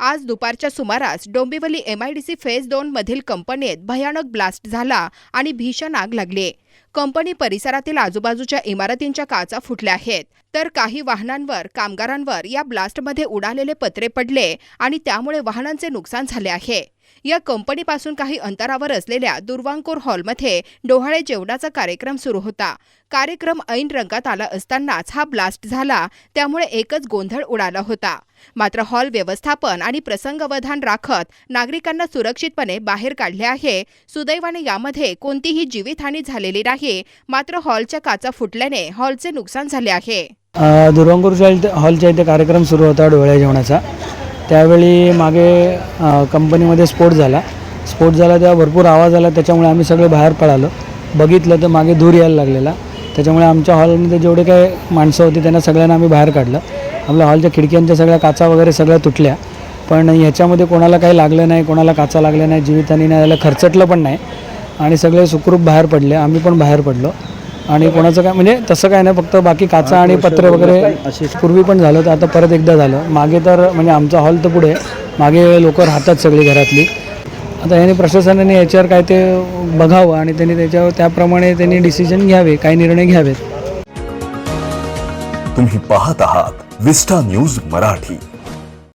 आज दुपारच्या सुमारास डोंबिवली एमआयडीसी फेज दोन मधील कंपनीत भयानक ब्लास्ट झाला आणि भीषण आग लागली. कंपनी परिसरातील आजूबाजूच्या इमारतींच्या काचा फुटल्या आहेत. तर काही वाहनांवर कामगारांवर या ब्लास्टमध्ये उडालेले पत्रे पडले आणि त्यामुळे वाहनांचे नुकसान झाले आहे. या कंपनीपासून काही अंतरावर असलेल्या दुर्वांकोर हॉलमध्ये डोहाळे जेवणाचा कार्यक्रम सुरू होता. कार्यक्रम ऐन रंगात आला असतानाच हा ब्लास्ट झाला त्यामुळे एकच गोंधळ उडाला होता. मात्र हॉल व्यवस्थापन आणि प्रसंगवधान राखत नागरिकांना सुरक्षितपणे बाहेर काढले आहे. सुदैवाने यामध्ये कोणतीही जीवितहानी झालेली नाही मात्र हॉलच्या काचा फुटल्याने हॉलचे नुकसान झाले आहे. अ, हॉलच्या इथे कार्यक्रम सुरू होता डोळ्या जेवणाचा. त्यावेळी मागे कंपनीमध्ये स्फोट झाला. स्फोट झाला तेव्हा भरपूर आवाज आला. त्याच्यामुळे आम्ही सगळे बाहेर पळालो. बघितलं तर मागे धूर यायला लागलेला. त्याच्यामुळे आमच्या हॉलमध्ये जेवढे काही माणसं होती त्यांना सगळ्यांना आम्ही बाहेर काढलं. आपल्या हॉलच्या खिडक्यांच्या सगळ्या काचा वगैरे सगळ्या तुटल्या. पण ह्याच्यामध्ये कोणाला काही लागलं नाही कोणाला काचा लागल्या नाही जीवितहानी नाही याला खर्चटलं पण नाही. आणि सगळे सुखरूप बाहेर पडले. आम्ही पण बाहेर पडलो. आणि कोणाचं काय म्हणजे तसं काय नाही फक्त बाकी काचा आणि पत्रे वगैरे पूर्वी पण झालं तर आता परत एकदा झालं. मागे तर म्हणजे आमचा हॉल तर पुढे. मागे लोक राहतात सगळी घरातली. आता याने प्रशासनाने याच्यावर काय ते बघावं आणि त्यांनी त्याच्यावर त्याप्रमाणे त्यांनी डिसिजन घ्यावे काही निर्णय घ्यावेत. तुम्ही पाहत आहात विस्टा न्यूज मराठी.